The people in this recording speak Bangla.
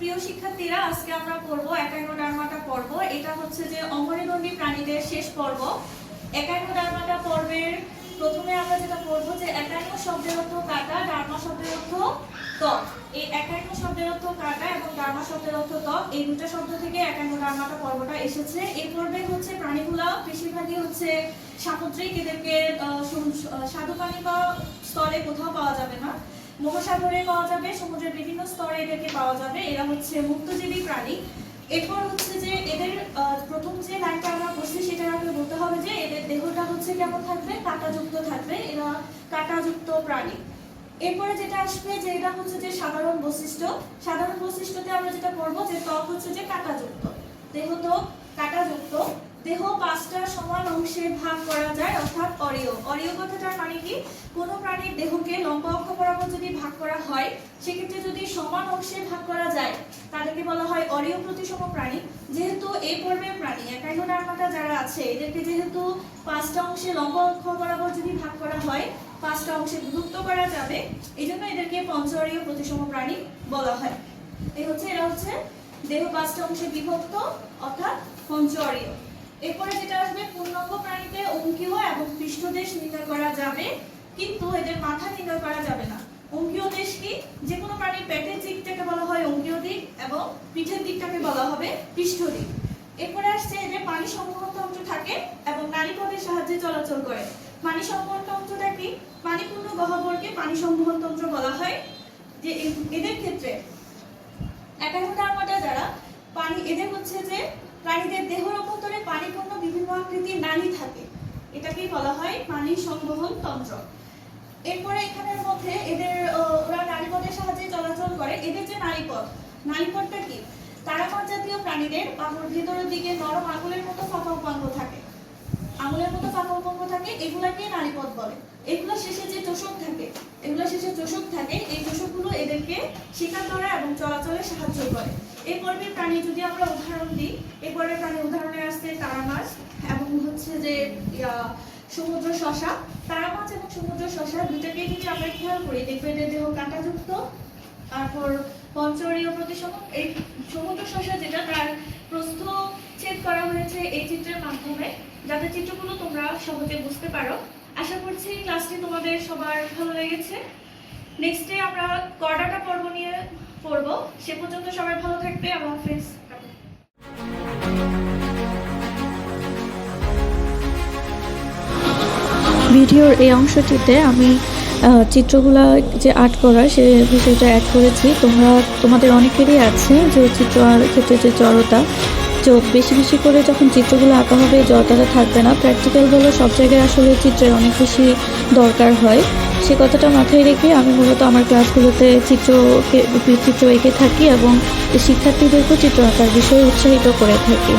প্রিয় শিক্ষার্থীরা আজকে আমরা পড়ব একাইনোডার্মাটা পর্ব। এটা হচ্ছে যে অঙ্গনেদণ্ডী প্রাণীদের শেষ পর্ব। একাইনোডার্মাটা পর্বের প্রথমে আমরা যেটা পড়ব যে একাইনো শব্দের অর্থ কাটা ডার্মা শব্দের অর্থ ত্বক। এই একাইনো শব্দের অর্থ কাটা এবং ডার্মা শব্দের অর্থ ত্বক এই দুটো শব্দ থেকে একাইনোডার্মাটা পর্বটা এসেছে। এই পর্বে হচ্ছে প্রাণীগুলা বেশিরভাগই হচ্ছে সামুদ্রিক এদেরকে আহ, পানি বা স্তরে কোথাও পাওয়া যাবে না। মহাসাগরে পাওয়া যাবে, সমুদ্রের বিভিন্ন স্তরে এদেরকে পাওয়া যাবে। এরা হচ্ছে মুক্তজীবী প্রাণী। এরপর হচ্ছে যে এদের প্রথম যে লাইনটা আমরা পড়ছি সেটা আগে বলতে হবে যে এদের দেহটা হচ্ছে কেমন থাকবে? কাঁটাযুক্ত থাকবে। এরা কাঁটাযুক্ত প্রাণী। এরপরে যেটা আসবে যে এটা হচ্ছে যে সাধারণ বৈশিষ্ট্য। সাধারণ বৈশিষ্ট্যতে আমরা যেটা পড়ব যে ত্বক হচ্ছে যে কাঁটাযুক্ত। দেহ ত্বক কাঁটাযুক্ত। দেহ পাঁচটা সমান অংশে ভাগ করা যায়, অর্থাৎ অরিয় অরিয় কথাটার মানে কি? কোনো প্রাণীর দেহকে লম্বা অক্ষ বরাবর সেক্ষেত্রে যদি সমান অংশে ভাগ করা যায়, তাদেরকে বলা হয় অরিয় প্রতিসম প্রাণী। যেহেতু এই পর্বের প্রাণী একাইনোডার্মাটা যারা আছে, এদেরকে যেহেতু পাঁচটা অংশে লম্বা অক্ষ বরাবর যদি ভাগ করা হয়, পাঁচটা অংশে বিভক্ত করা যাবে এই জন্য এদেরকে পঞ্চঅরিয় প্রতিসম প্রাণী বলা হয়। এই হচ্ছে, এরা হচ্ছে দেহ পাঁচটা অংশে বিভক্ত, অর্থাৎ পঞ্চঅরিয়। এরপরে যেটা আসবে, পূর্ণাঙ্গ প্রাণীতে অঙ্কীয় এবং পৃষ্ঠদেশ নির্ণয় করা যাবে, কিন্তু এদের মাথা নির্ণয় করা যাবে না। অঙ্কীয় দেশ কি? যে কোনো প্রাণীর পেটের দিকটাকে বলা হয় অঙ্কীয় দিক এবং পিঠের দিকটাকে বলা হবে পৃষ্ঠ দিক। এরপরে আসছে এদের পানি সংবহন তন্ত্র থাকে এবং নারীপদের সাহায্যে চলাচল করে। পানি সংবহন তন্ত্রটা কি? পানিপূর্ণ গহ্বরকে পানি সংবহন তন্ত্র বলা হয়। যে এদের ক্ষেত্রে একাগ্রতা যারা, পানি এদের হচ্ছে যে প্রাণীদের দেহের অভ্যন্তরে পানিপূর্ণ বিভিন্ন আকৃতির নালী থাকে। এটাকেই বলা হয় পানি সংবহন তন্ত্র। এরপরে এখানের মধ্যে এদের ওরা নারীপথের সাহায্যে চলাচল করে। এদের যে নারীপথ, নারীপথটা কি? তারামার জাতীয় প্রাণীদের বাহুর ভেতরের দিকে নরম আঙুলের মতো ফাঁকা উপাঙ্গ থাকে। আঙুলের মতো ফাঁকা উপাঙ্গ থাকে, এগুলাকে নারীপথ বলে। এগুলো শেষে যে চোষক থাকে, এগুলো শেষে চোষক থাকে, এই চোষকগুলো এদেরকে শিকার করা এবং চলাচলে সাহায্য করে। এই পর্বের প্রাণী যদি আমরা উদাহরণ দিই, এই পর্বের প্রাণী উদাহরণে আসছে তারা মাছ এবং হচ্ছে যে সমুদ্র শশা। তারা মাছ এবং শশা দুটাকেই যদি আমরা খেয়াল করি। দেখবে এদের দেহ কাঁটাযুক্ত, তারপর পঞ্চরীয় প্রতিসম এই সমুদ্র শশা যেটা, তার প্রস্থ ছেদ করা হয়েছে এই চিত্রের মাধ্যমে। যাতে চিত্রগুলো তোমরা সহজে বুঝতে পারো। আশা করছি ক্লাসটি তোমাদের সবার ভালো লেগেছে। নেক্সটে আমরা কর্ডাটা পর্ব নিয়ে পড়ব। সে পর্যন্ত সবাই ভালো থাকবে এবং ফ্রেন্ডস ভিডিওর এই অংশটিতে আমি চিত্রগুলা যে আর্ট করা, সে বিষয়টা অ্যাড করেছি। তোমরা, তোমাদের অনেকেরই আছে যে চিত্র ক্ষেত্রে যে জড়তা তো বেশি বেশি করে যখন চিত্রগুলো আঁকা হবে জড়তাটা থাকবে না। প্র্যাকটিক্যালগুলো সব জায়গায় আসলে চিত্রের অনেক বেশি দরকার হয়। সে কথাটা মাথায় রেখে আমি মূলত আমার ক্লাসগুলোতে চিত্রকে, চিত্র এঁকে থাকি এবং শিক্ষার্থীদেরকেও চিত্র আঁকার বিষয়ে উৎসাহিত করে থাকি।